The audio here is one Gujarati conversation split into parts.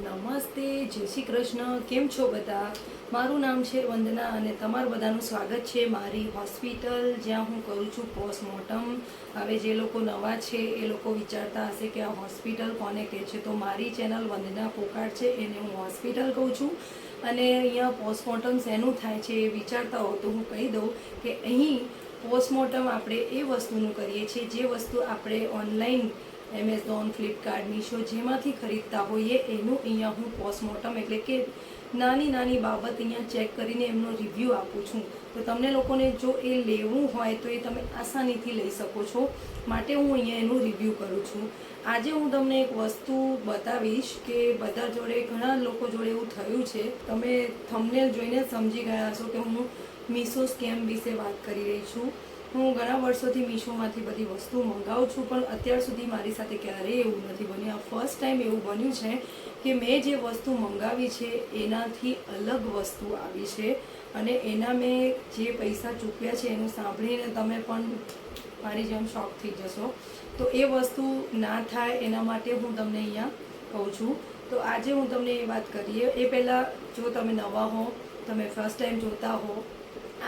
નમસ્તે, જય શ્રી કૃષ્ણ. કેમ છો બધા? મારું નામ છે વંદના અને તમારું બધાનું સ્વાગત છે મારી હોસ્પિટલ, જ્યાં હું કરું છું પોસ્ટમોર્ટમ. હવે જે લોકો નવા છે, એ લોકો વિચારતા હશે કે આ હોસ્પિટલ કોને કહે છે? તો મારી ચેનલ વંદના પોકાર છે, એને હું હોસ્પિટલ કહું છું. અને અહીંયા પોસ્ટમોર્ટમ શેનું થાય છે એ વિચારતા હો તો હું કહી દઉં કે અહીં પોસ્ટમોર્ટમ આપણે એ વસ્તુનું કરીએ છીએ, જે વસ્તુ આપણે ઓનલાઈન એમેઝોન, ફ્લિપકાર્ટ, મીશો જેમાંથી ખરીદતા હોઈએ એનું અહીંયા હું પોસ્ટમોર્ટમ એટલે કે નાની નાની બાબત અહીંયા ચેક કરીને એમનો રિવ્યૂ આપું છું. તો તમને લોકોને જો એ લેવું હોય તો એ તમે આસાનીથી લઈ શકો છો. માટે હું અહીંયા એનું રિવ્યૂ કરું છું. આજે હું તમને એક વસ્તુ બતાવીશ કે બધા જોડે, ઘણા લોકો જોડે એવું થયું છે. તમે થંબનેલ જોઈને સમજી ગયા છો કે હું મીશો સ્કેમ વિશે વાત કરી રહી છું. હું ઘણા વર્ષોથી મીશોમાંથી બધી વસ્તુ મંગાવું છું, પણ અત્યાર સુધી મારી સાથે ક્યારેય એવું નથી બન્યું. આ ફર્સ્ટ ટાઈમ એવું બન્યું છે કે મેં જે વસ્તુ મંગાવી છે, એનાથી અલગ વસ્તુ આવી છે અને એના મેં જે પૈસા ચૂકવ્યા છે એનું સાંભળીને તમે પણ મારી જેમ શોખ થઈ જશો. તો એ વસ્તુ ના થાય એના માટે હું તમને અહીંયા કહું છું. તો આજે હું તમને એ વાત કરીએ. એ પહેલાં જો તમે નવા હો, તમે ફર્સ્ટ ટાઈમ જોતા હો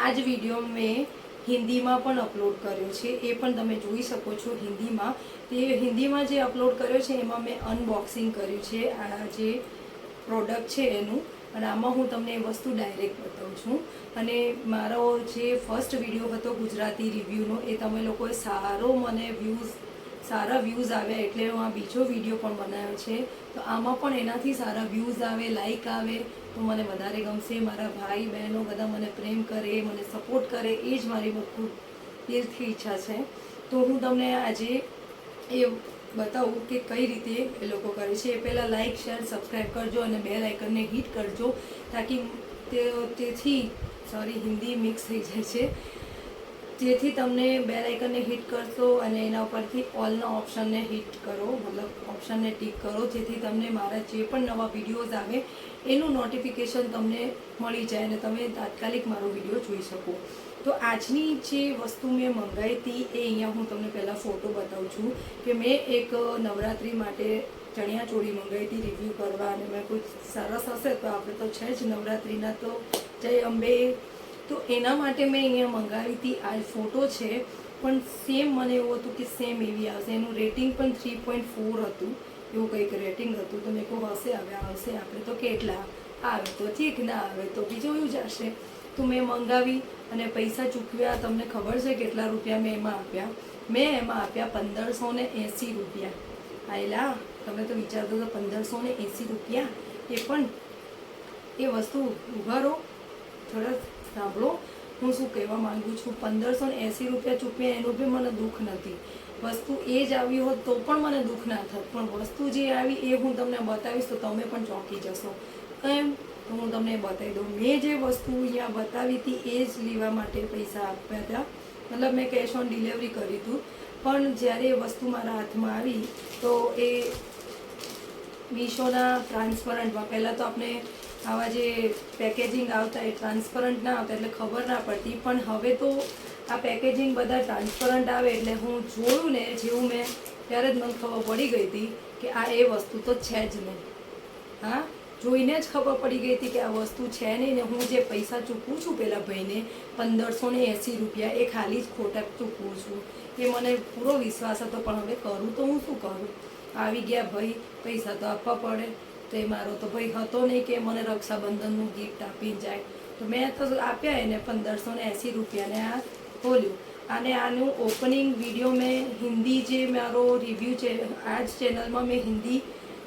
આ જ વીડિયો મેં હિન્દીમાં પણ અપલોડ કર્યો છે. એ પણ તમે જોઈ શકો છો હિન્દીમાં. તે હિન્દીમાં જે અપલોડ કર્યો છે, એમાં મેં અનબોક્સિંગ કર્યું છે. આ જે પ્રોડક્ટ છે એનું. અને આમાં હું તમને વસ્તુ ડાયરેક્ટ બતાવું છું. અને મારો જે ફર્સ્ટ વીડિયો હતો ગુજરાતી રિવ્યૂનો એ તમે લોકોએ સારો મને વ્યૂઝ સારા વ્યૂઝ આવે એટલે હું આ બીજો વીડિયો પણ બનાવ્યો છે. તો આમાં પણ એનાથી સારા વ્યૂઝ આવે લાઈક આવે, તો મને વધારે ગમશે. મારા ભાઈ, બહેનો બધા મને પ્રેમ કરે, મને સપોર્ટ કરે એ જ મારી ખૂબ દિલથી ઈચ્છા છે. તો હું તમને આજે એ બતાવું કે કઈ રીતે એ લોકો કરે છે. એ પહેલાં લાઇક શેર સબસ્ક્રાઈબ કરજો અને બે લાઇકનને હિટ કરજો, તાકી તેથી સોરી હિન્દી મિક્સ થઈ જાય છે. જેથી તમને બેલ આઇકનને હિટ કરશો અને એના ઉપરથી ઓલના ઓપ્શનને હિટ કરો, મતલબ ઓપ્શનને ટિક કરો, જેથી તમને મારા જે પણ નવા વિડીયોઝ આવે, એનું નોટિફિકેશન તમને મળી જાય અને તમે તાત્કાલિક મારો વીડિયો જોઈ શકો. તો આજની જે વસ્તુ મેં મંગાવી હતી, એ અહીંયા હું તમને પહેલાં ફોટો બતાવું છું કે મેં એક નવરાત્રિ માટે ચણિયા ચોળી મંગાવી હતી રિવ્યૂ કરવા અને મેં કોઈ સરસ હશે તો આપણે તો છે જ નવરાત્રિના તો જય અંબે. તો એના માટે મેં અહીંયા મંગાવી હતી આ ફોટો છે, પણ સેમ મને એવું હતું કે સેમ એવી આવશે. એનું રેટિંગ પણ થ્રી પોઈન્ટ ફોર હતું, એવું કંઈક રેટિંગ હતું. તો મેં કહું હશે હવે આવશે આપણે તો કેટલા? આવે તો ઠીક, ના આવે તો બીજું જ હશે તો મેં મંગાવી અને પૈસા ચૂકવ્યા. તમને ખબર છે કેટલા રૂપિયા મેં એમાં આપ્યા? મેં એમાં આપ્યા પંદરસો ને એંસી રૂપિયા. આયલા, તમે તો વિચારતો તો પંદરસો ને એંસી રૂપિયા? એ પણ એ વસ્તુ ઉભારો થોડા સાંભળો. હું શું કહેવા માંગુ છું? પંદરસો ને એંસી રૂપિયા ચૂપ્યા એનું બી મને દુઃખ નથી. વસ્તુ એ જ આવી હોત તો પણ મને દુઃખ ના થત. પણ વસ્તુ જે આવી એ હું તમને બતાવીશ તો તમે પણ ચોંકી જશો. કેમ? તો હું તમને બતાવી દઉં. મેં જે વસ્તુ અહીંયા બતાવી હતી એ જ લેવા માટે પૈસા આપ્યા હતા. મતલબ મેં કેશ ઓન ડિલિવરી કરી હતું પણ જ્યારે એ વસ્તુ મારા હાથમાં આવી તો એ મીશોના ટ્રાન્સપરન્ટમાં પહેલાં તો આપણે આવા જે પેકેજિંગ આવતા એ ટ્રાન્સપરન્ટ ના આવતા એટલે ખબર ના પડતી. પણ હવે તો આ પેકેજિંગ બધા ટ્રાન્સપરન્ટ આવે એટલે હું જોયું ને જેવું મેં, ત્યારે જ મને ખબર પડી ગઈ હતી કે આ એ વસ્તુ તો છે જ નહીં. હા? જોઈને જ ખબર પડી ગઈ હતી કે આ વસ્તુ છે નહીં ને હું જે પૈસા ચૂકવું છું પેલા ભાઈને, પંદરસો ને એંસી રૂપિયા એ ખાલી જ ખોટા ચૂકવું છું. એ મને પૂરો વિશ્વાસ હતો, પણ હવે કરું તો હું શું કરું? આવી ગયા ભાઈ, પૈસા તો આપવા પડે. તો એ મારો તો ભાઈ હતો નહીં કે મને રક્ષાબંધનનું ગિફ્ટ આપી જાય. તો મેં તો આપ્યા એને પંદરસો ને એંસી રૂપિયાને આ ખોલ્યું. અને આનું ઓપનિંગ વીડિયો મેં હિન્દી જે મારો રિવ્યૂ છે, આ જ ચેનલમાં મેં હિન્દી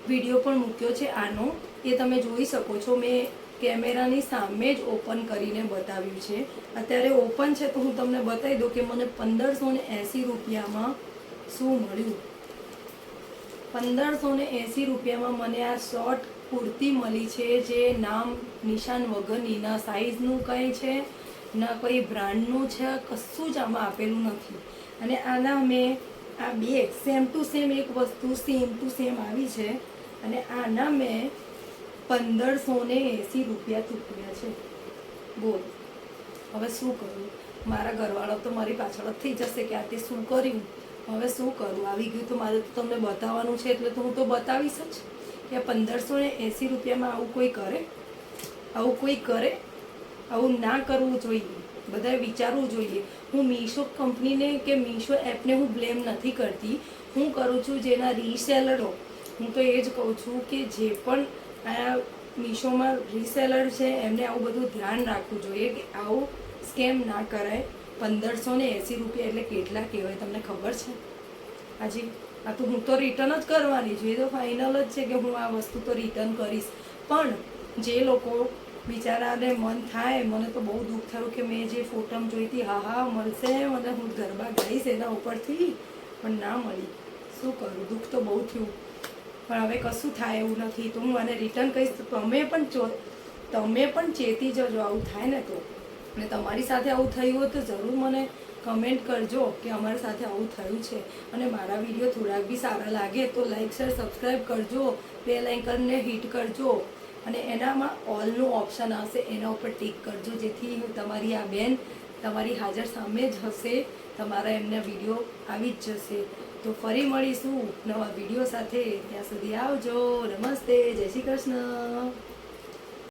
વીડિયો પણ મૂક્યો છે. આનો એ તમે જોઈ શકો છો. મેં કેમેરાની સામે જ ઓપન કરીને બતાવ્યું છે. અત્યારે ઓપન છે તો હું તમને બતાવી દઉં કે મને પંદરસો ને એંસી રૂપિયામાં શું મળ્યું. પંદરસો ને એંસી રૂપિયામાં મને આ શોર્ટ કુર્તી મળી છે, જે નામ નિશાન વગરની ના સાઇઝનું કંઈ છે, ના કોઈ બ્રાન્ડનું છે, કશું જ આમાં આપેલું નથી. અને આના મેં, આ બે સેમ ટુ સેમ એક વસ્તુ સેમ ટુ સેમ આવી છે, અને આના મેં પંદરસો ને એંસી રૂપિયા ચૂકવ્યા છે. બોલ, હવે શું કરું? મારા ઘરવાળો તો મારી પાછળ જ થઈ જશે કે આ તે શું કર્યું? હવે શું કરું? આવી ગયું તો મારે તો તમને બતાવવાનું છે, એટલે તો હું તો બતાવીશ જ કે પંદરસો ને એંસી રૂપિયામાં આવું કોઈ કરે? આવું કોઈ કરે? આવું ના કરવું જોઈએ. બધાએ વિચારવું જોઈએ. હું મીશો કંપનીને કે મીશો એપને હું બ્લેમ નથી કરતી. હું કરું છું જેના રીસેલરો. હું તો એ જ કહું છું કે જે પણ આ મીશોમાં રીસેલર છે, એમને આવું બધું ધ્યાન રાખવું જોઈએ કે આવું સ્કેમ ના કરાય. પંદરસો ને એંસી રૂપિયા એટલે કેટલા કહેવાય, તમને ખબર છે? હાજી, આ તો હું તો રિટર્ન જ કરવાની છું. એ તો ફાઇનલ જ છે કે હું આ વસ્તુ તો રિટર્ન કરીશ. પણ જે લોકો બિચારાને મન થાય, મને તો બહુ દુઃખ થયું કે મેં જે ફોટોમાં જોઈતી હા હા, મળશે, મને હું ગરબા ગાઈશ એના ઉપરથી, પણ ના મળી. શું કરું? દુઃખ તો બહુ થયું. પણ હવે કશું થાય એવું નથી. તો હું આને રિટર્ન કહીશ તમે પણ તમે પણ ચેતી જજો. આવું થાય ને તો. અને તમારી સાથે આવું થયું હોય તો જરૂર મને કમેન્ટ કરજો કે અમારી સાથે આવું થયું છે. અને મારા વીડિયો થોડાક બી સારા લાગે તો લાઈક શેર સબસ્ક્રાઈબ કરજો. બે લાઇકનને હિટ કરજો. અને એનામાં ઓલનું ઓપ્શન આવશે. એના ઉપર ટિક કરજો. જેથી તમારી આ બેન તમારી હાજર સામે જ હશે. તમારા એમના વીડિયો આવી જ જશે. તો ફરી મળીશું નવા વીડિયો સાથે. ત્યાં સુધી આવજો. નમસ્તે. જય શ્રી કૃષ્ણ.